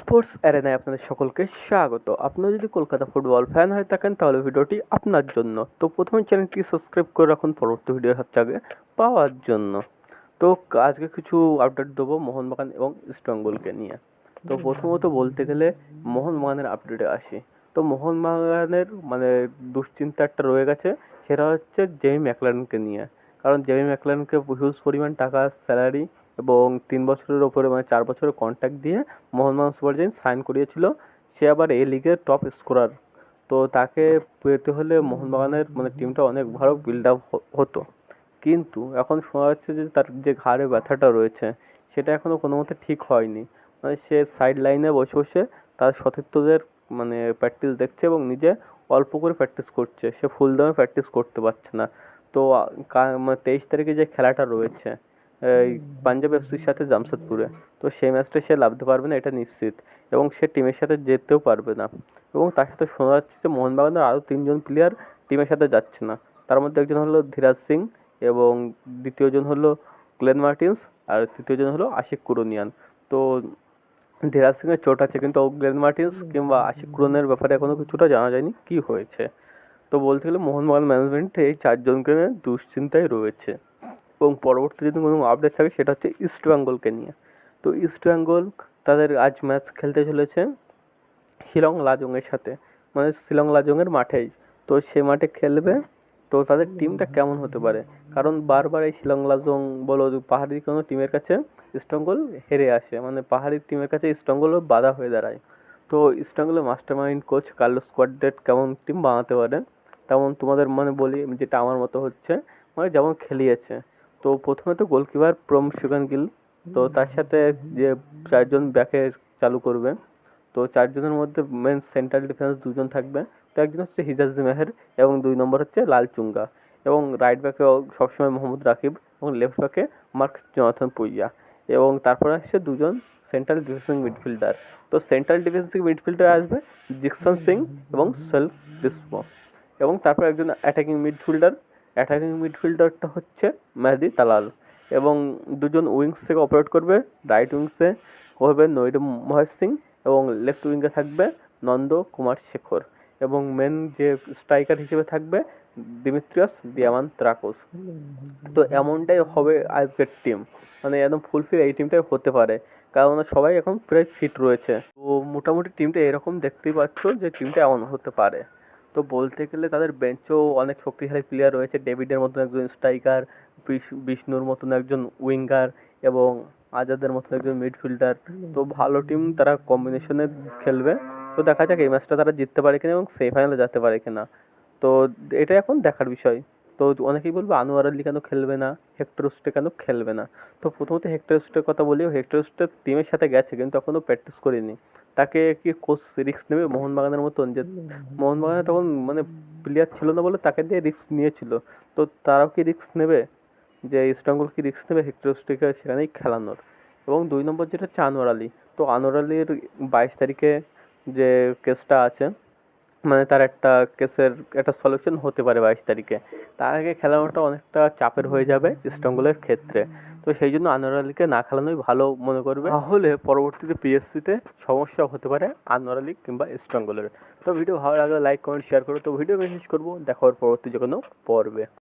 Sports অ্যারেনায় আপনাদের সকলকে স্বাগত। আপনারা যদি কলকাতা ফুটবল ফ্যান হয়ে থাকেন, তাহলে ভিডিওটি আপনার জন্য। তো প্রথমে চ্যানেলটি সাবস্ক্রাইব করে রাখুন পরবর্তী ভিডিও হচ্ছে আগে পাওয়ার জন্য। তো আজকে কিছু আপডেট দেবো মোহনবাগান এবং ইস্টবেঙ্গলকে নিয়ে। তো প্রথমত বলতে গেলে মোহনবাগানের আপডেটে আসি। তো মোহনবাগানের মানে দুশ্চিন্তা একটা রয়ে গেছে, সেটা হচ্ছে জেমি ম্যাকলারনকে নিয়ে। কারণ জেমি ম্যাকলারনকে হিউজ পরিমাণ টাকা স্যালারি এবং তিন বছরের ওপরে মানে চার বছরের কন্ট্রাক্ট দিয়ে মোহনবাগান সুপার জায়ান্টস সাইন করিয়েছিল। সে আবার এ লিগের টপ স্কোরার তো তাকে পেতে হলে মোহনবাগানের মানে টিমটা অনেক ভালো বিল্ড আপ হতো। কিন্তু এখন শোনা যাচ্ছে যে তার যে ঘাড়ে ব্যথাটা রয়েছে, সেটা এখনও কোনো মতে ঠিক হয়নি। মানে সে সাইড লাইনে বসে বসে তার সতীর্থদের মানে প্র্যাকটিস দেখছে এবং নিজে অল্প করে প্র্যাকটিস করছে। সে ফুল দমে প্র্যাকটিস করতে পারছে না। তো মানে তেইশ তারিখে যে খেলাটা রয়েছে পাঞ্জাব এফসির সাথে জামশেদপুরে। তো সেই ম্যাচটা সে লাভতে পারবে না, এটা নিশ্চিত। এবং সে টিমের সাথে যেতেও পারবে না। এবং তার সাথে শোনা যাচ্ছে যে মোহনবাগানের আরও তিনজন প্লেয়ার টিমের সাথে যাচ্ছে না। তার মধ্যে একজন হলো ধীরাজ সিং এবং দ্বিতীয়জন হলো গ্লেন মার্টিন্স আর তৃতীয়জন হলো আশিক কুরুনিয়ান। তো ধীরাজ সিংয়ের চোট আছে কিন্তু গ্লেন মার্টিন্স কিংবা আশিক কুরনের ব্যাপারে এখনও কিছুটা জানা যায়নি কি হয়েছে। তো বলতে গেলে মোহনবাগান ম্যানেজমেন্ট এই চারজনকে নিয়ে দুশ্চিন্তায় রয়েছে। এবং পরবর্তী যদি কোনো আপডেট থাকে সেটা হচ্ছে ইস্ট বেঙ্গলকে নিয়ে। তো ইস্ট বেঙ্গল তাদের আজ ম্যাচ খেলতে চলেছে শিলং লাজংয়ের সাথে। মানে শিলং লাজংয়ের মাঠেই। তো সে মাঠে খেলবে। তো তাদের টিমটা কেমন হতে পারে? কারণ বারবার এই শিলং লাজং বলো পাহাড়ি কোনো টিমের কাছে ইস্টবেঙ্গল হেরে আসে। মানে পাহাড়ি টিমের কাছে ইস্টবেঙ্গল বাধা হয়ে দাঁড়ায়। তো ইস্টবেঙ্গলের master mind coach Carlos Cuadrat কেমন টিম বানাতে পারে? তেমন তোমাদের মানে বলি যেটা আমার মতো হচ্ছে। মানে যেমন খেলিয়েছে। তো প্রথমে তো গোলকিপার প্রম সুগান গিল তো তার সাথে যে চারজন ব্যাকে চালু করবে তো চারজনের মধ্যে মেন সেন্ট্রাল ডিফেন্স দুজন থাকবে তো একজন হচ্ছে হিজাজ মেহের এবং দুই নম্বর হচ্ছে লাল চুঙ্গা এবং রাইট ব্যাকে সবসময় মোহাম্মদ রাকিব এবং লেফট ব্যাকে মার্ক জনাথন পুইয়া এবং তারপরে আসছে দুজন সেন্ট্রাল ডিফেন্সিং মিডফিল্ডার তো সেন্ট্রাল ডিফেন্সিং মিডফিল্ডার আসবে জিকসন সিং এবং সেল ডিসমো এবং তারপর একজন অ্যাটাকিং মিডফিল্ডার অ্যাটাকিং মিডফিল্ডারটা হচ্ছে মেহেদি তালাল এবং দুজন উইংস থেকে অপারেট করবে রাইট উইংসে হবে নৈর মহেশ সিং এবং লেফট উইংয়ে থাকবে নন্দ কুমার শেখর এবং মেন যে স্ট্রাইকার হিসেবে থাকবে দিমিত্রিয়াস দিয়ামান ত্রাকোস তো এমনটাই হবে আজকের টিম মানে একদম ফুলফিল এই টিমটাই হতে পারে। কারণ সবাই এখন প্রায় ফিট রয়েছে। তো মোটামুটি টিমটা এরকম দেখতেই পাচ্ছ যে টিমটা এমন হতে পারে। তো বলতে গেলে তাদের বেঞ্চেও অনেক শক্তিশালী প্লেয়ার রয়েছে। ডেভিডের মতন একজন স্ট্রাইকার বিষ্ণুর মতন একজন উইঙ্গার এবং আজাদের মতন একজন মিডফিল্ডার তো ভালো টিম তারা কম্বিনেশনে খেলবে। তো দেখা যাক এই ম্যাচটা তারা জিততে পারে কিনা এবং সেমিফাইনালে যেতে পারে কিনা। তো এটা এখন দেখার বিষয়। তো অনেকেই বলবে আনোয়ার আলী কেন খেলবে না? হেক্টর রুস্টে কেন খেলবে না? তো প্রথমত হেক্টর রুস্টের কথা বলি। হেক্টর রুস্টের টিমের সাথে গেছে, কিন্তু এখনও প্র্যাকটিস করেনি। তাকে কি কোচ রিস্ক নেবে মোহনবাগানের মতন? যে মোহনবাগানে তখন মানে প্লেয়ার ছিল না বলে তাকে দিয়ে রিস্ক নিয়েছিল। তো তারাও কি রিস্ক নেবে? যে ইস্টবেঙ্গল কি রিস্ক নেবে? হেক্টর রুস্টেকে সেখানেই খেলানোর। এবং দুই নম্বর যেটা হচ্ছে আনোয়ার আলী। তো আনোয়ার আলীর বাইশ তারিখে যে কেসটা আছে মানে তার একটা কেসের একটা সলিউশন হতে পারে বাইশ তারিখে। তার আগে খেলানোটা অনেকটা চাপের হয়ে যাবে ইস্টবেঙ্গলের ক্ষেত্রে। তো সেই জন্য আনোয়ার আলীকে না খেলানোই ভালো মনে করবে। তাহলে পরবর্তীতে পিএসসিতে সমস্যা হতে পারে আনোয়ার আলী কিংবা ইস্টবেঙ্গলের তো ভিডিও ভালো লাগলে লাইক কমেন্ট শেয়ার করো। তো ভিডিও মেসেজ করব। দেখা হওয়ার পরবর্তী যে কোনো পর্বে।